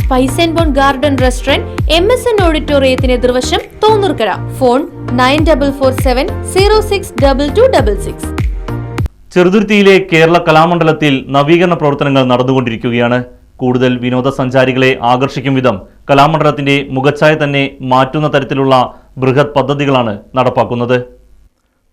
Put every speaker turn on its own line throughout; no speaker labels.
Spice and bone garden restaurant M S N ഓഡിറ്റോറിയത്തിന് എതിർവശം Thonnurkkara. Phone nine double four seven zero six double two double six.
ചെറുതുരുത്തിയിലെ Kerala കലാമണ്ഡലത്തിൽ നവീകരണ പ്രവർത്തനങ്ങൾ നടന്നുകൊണ്ടിരിക്കുകയാണ്. കൂടുതൽ വിനോദസഞ്ചാരികളെ ആകർഷിക്കും വിധം കലാമണ്ഡലത്തിന്റെ മുഖച്ഛായ തന്നെ മാറ്റുന്ന തരത്തിലുള്ള ബൃഹത് പദ്ധതികളാണ് നടപ്പാക്കുന്നത്.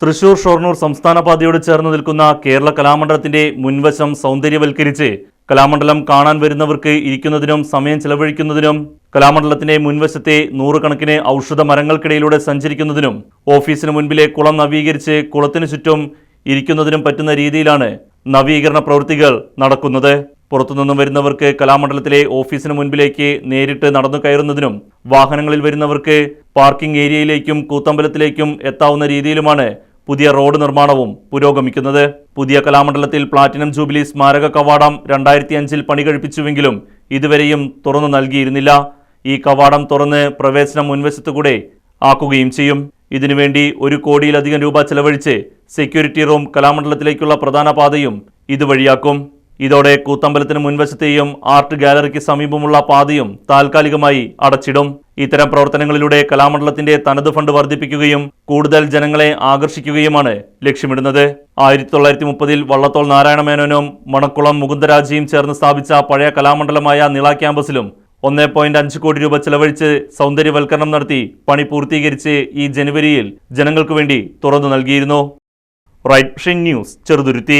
തൃശൂർ ഷൊർണൂർ സംസ്ഥാന പാതയോട് ചേർന്ന് നിൽക്കുന്ന കേരള കലാമണ്ഡലത്തിന്റെ മുൻവശം സൗന്ദര്യവൽക്കരിച്ച് കലാമണ്ഡലം കാണാൻ വരുന്നവർക്ക് ഇരിക്കുന്നതിനും സമയം ചെലവഴിക്കുന്നതിനും കലാമണ്ഡലത്തിന്റെ മുൻവശത്തെ നൂറുകണക്കിന് ഔഷധ മരങ്ങൾക്കിടയിലൂടെ സഞ്ചരിക്കുന്നതിനും ഓഫീസിന് മുൻപിലെ കുളം നവീകരിച്ച് കുളത്തിനു ചുറ്റും ഇരിക്കുന്നതിനും പറ്റുന്ന രീതിയിലാണ് നവീകരണ പ്രവൃത്തികൾ നടക്കുന്നത്. പുറത്തുനിന്നും വരുന്നവർക്ക് കലാമണ്ഡലത്തിലെ ഓഫീസിന് മുൻപിലേക്ക് നേരിട്ട് നടന്നു കയറുന്നതിനും വാഹനങ്ങളിൽ വരുന്നവർക്ക് പാർക്കിംഗ് ഏരിയയിലേക്കും കൂത്തമ്പലത്തിലേക്കും എത്താവുന്ന രീതിയിലുമാണ് പുതിയ റോഡ് നിർമ്മാണവും പുരോഗമിക്കുന്നത്. പുതിയ കലാമണ്ഡലത്തിൽ പ്ലാറ്റിനം ജൂബിലി സ്മാരക കവാടം രണ്ടായിരത്തി അഞ്ചിൽ പണി കഴിപ്പിച്ചുവെങ്കിലും ഇതുവരെയും തുറന്നു നൽകിയിരുന്നില്ല. ഈ കവാടം തുറന്ന് പ്രവേശനം മുൻവശത്തുകൂടെ ആക്കുകയും ചെയ്യും. ഇതിനുവേണ്ടി ഒരു കോടിയിലധികം രൂപ ചെലവഴിച്ച് സെക്യൂരിറ്റി റൂം കലാമണ്ഡലത്തിലേക്കുള്ള പ്രധാന പാതയും ഇതുവഴിയാക്കും. ഇതോടെ കൂത്തമ്പലത്തിന് മുൻവശത്തെയും ആർട്ട് ഗാലറിക്ക് സമീപമുള്ള പാതയും താൽക്കാലികമായി അടച്ചിടും. ഇത്തരം പ്രവർത്തനങ്ങളിലൂടെ കലാമണ്ഡലത്തിന്റെ തനത് ഫണ്ട് വർദ്ധിപ്പിക്കുകയും കൂടുതൽ ജനങ്ങളെ ആകർഷിക്കുകയുമാണ് ലക്ഷ്യമിടുന്നത്. ആയിരത്തി തൊള്ളായിരത്തി മുപ്പതിൽ വള്ളത്തോൾ നാരായണ മേനോനും മണക്കുളം മുകുന്ദരാജയും ചേർന്ന് സ്ഥാപിച്ച പഴയ കലാമണ്ഡലമായ നിള ക്യാമ്പസിലും ഒന്നേ പോയിന്റ് അഞ്ച് കോടി രൂപ ചെലവഴിച്ച് സൗന്ദര്യവൽക്കരണം നടത്തി പണി പൂർത്തീകരിച്ച് ഈ ജനുവരിയിൽ ജനങ്ങൾക്കു വേണ്ടി തുറന്നു നൽകിയിരുന്നു. Right news Cheruthuruthy.